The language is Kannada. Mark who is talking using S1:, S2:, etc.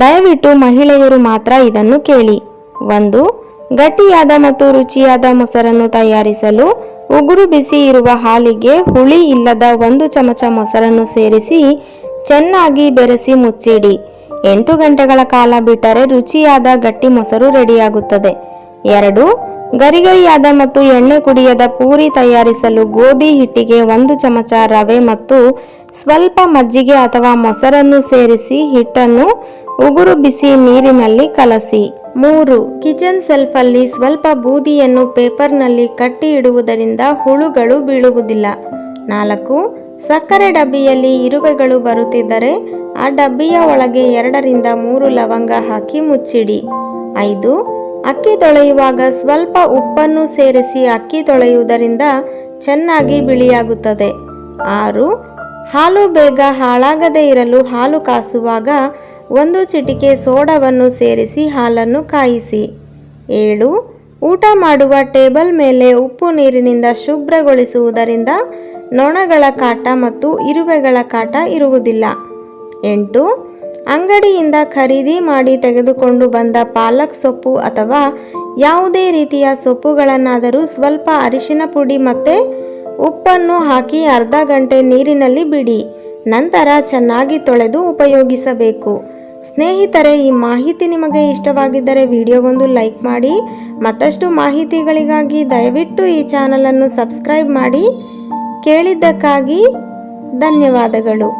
S1: ದಯವಿಟ್ಟು ಮಹಿಳೆಯರು ಮಾತ್ರ ಇದನ್ನು ಕೇಳಿ. ಒಂದು, ಗಟ್ಟಿಯಾದ ಮತ್ತು ರುಚಿಯಾದ ಮೊಸರನ್ನು ತಯಾರಿಸಲು ಉಗುರು ಬಿಸಿ ಇರುವ ಹಾಲಿಗೆ ಹುಳಿ ಇಲ್ಲದ ಒಂದು ಚಮಚ ಮೊಸರನ್ನು ಸೇರಿಸಿ ಚೆನ್ನಾಗಿ ಬೆರೆಸಿ ಮುಚ್ಚಿಡಿ. ಎಂಟು ಗಂಟೆಗಳ ಕಾಲ ಬಿಟ್ಟರೆ ರುಚಿಯಾದ ಗಟ್ಟಿ ಮೊಸರು ರೆಡಿಯಾಗುತ್ತದೆ. ಎರಡು, ಗರಿಗರಿಯಾದ ಮತ್ತು ಎಣ್ಣೆ ಕುಡಿಯದ ಪೂರಿ ತಯಾರಿಸಲು ಗೋಧಿ ಹಿಟ್ಟಿಗೆ ಒಂದು ಚಮಚ ರವೆ ಮತ್ತು ಸ್ವಲ್ಪ ಮಜ್ಜಿಗೆ ಅಥವಾ ಮೊಸರನ್ನು ಸೇರಿಸಿ ಹಿಟ್ಟನ್ನು ಉಗುರು ಬಿಸಿ ನೀರಿನಲ್ಲಿ ಕಲಸಿ. ಮೂರು, ಕಿಚನ್ ಸೆಲ್ಫಲ್ಲಿ ಸ್ವಲ್ಪ ಬೂದಿಯನ್ನು ಪೇಪರ್ನಲ್ಲಿ ಕಟ್ಟಿ ಇಡುವುದರಿಂದ ಹುಳುಗಳು ಬೀಳುವುದಿಲ್ಲ. ನಾಲ್ಕು, ಸಕ್ಕರೆ ಡಬ್ಬಿಯಲ್ಲಿ ಇರುವೆಗಳು ಬರುತ್ತಿದ್ದರೆ ಆ ಡಬ್ಬಿಯ ಒಳಗೆ ಎರಡರಿಂದ ಮೂರು ಲವಂಗ ಹಾಕಿ ಮುಚ್ಚಿಡಿ. ಐದು, ಅಕ್ಕಿ ತೊಳೆಯುವಾಗ ಸ್ವಲ್ಪ ಉಪ್ಪನ್ನು ಸೇರಿಸಿ ಅಕ್ಕಿ ತೊಳೆಯುವುದರಿಂದ ಚೆನ್ನಾಗಿ ಬಿಳಿಯಾಗುತ್ತದೆ. ಆರು, ಹಾಲು ಬೇಗ ಹಾಳಾಗದೇ ಇರಲು ಹಾಲು ಕಾಸುವಾಗ ಒಂದು ಚಿಟಿಕೆ ಸೋಡವನ್ನು ಸೇರಿಸಿ ಹಾಲನ್ನು ಕಾಯಿಸಿ. ಏಳು. ಊಟ ಮಾಡುವ ಟೇಬಲ್ ಮೇಲೆ ಉಪ್ಪು ನೀರಿನಿಂದ ಶುಭ್ರಗೊಳಿಸುವುದರಿಂದ ನೊಣಗಳ ಕಾಟ ಮತ್ತು ಇರುವೆಗಳ ಕಾಟ ಇರುವುದಿಲ್ಲ. ಎಂಟು. ಅಂಗಡಿಯಿಂದ ಖರೀದಿ ಮಾಡಿ ತೆಗೆದುಕೊಂಡು ಬಂದ ಪಾಲಕ್ ಸೊಪ್ಪು ಅಥವಾ ಯಾವುದೇ ರೀತಿಯ ಸೊಪ್ಪುಗಳನ್ನಾದರೂ ಸ್ವಲ್ಪ ಅರಿಶಿನ ಪುಡಿ ಮತ್ತು ಉಪ್ಪನ್ನು ಹಾಕಿ ಅರ್ಧ ಗಂಟೆ ನೀರಿನಲ್ಲಿ ಬಿಡಿ. ನಂತರ ಚೆನ್ನಾಗಿ ತೊಳೆದು ಉಪಯೋಗಿಸಬೇಕು. ಸ್ನೇಹಿತರೆ, ಈ ಮಾಹಿತಿ ನಿಮಗೆ ಇಷ್ಟವಾಗಿದ್ದರೆ ವಿಡಿಯೋಗೊಂದು ಲೈಕ್ ಮಾಡಿ, ಮತ್ತಷ್ಟು ಮಾಹಿತಿಗಳಿಗಾಗಿ ದಯವಿಟ್ಟು ಈ ಚಾನಲನ್ನು ಸಬ್ಸ್ಕ್ರೈಬ್ ಮಾಡಿ. ಕೇಳಿದ್ದಕ್ಕಾಗಿ ಧನ್ಯವಾದಗಳು.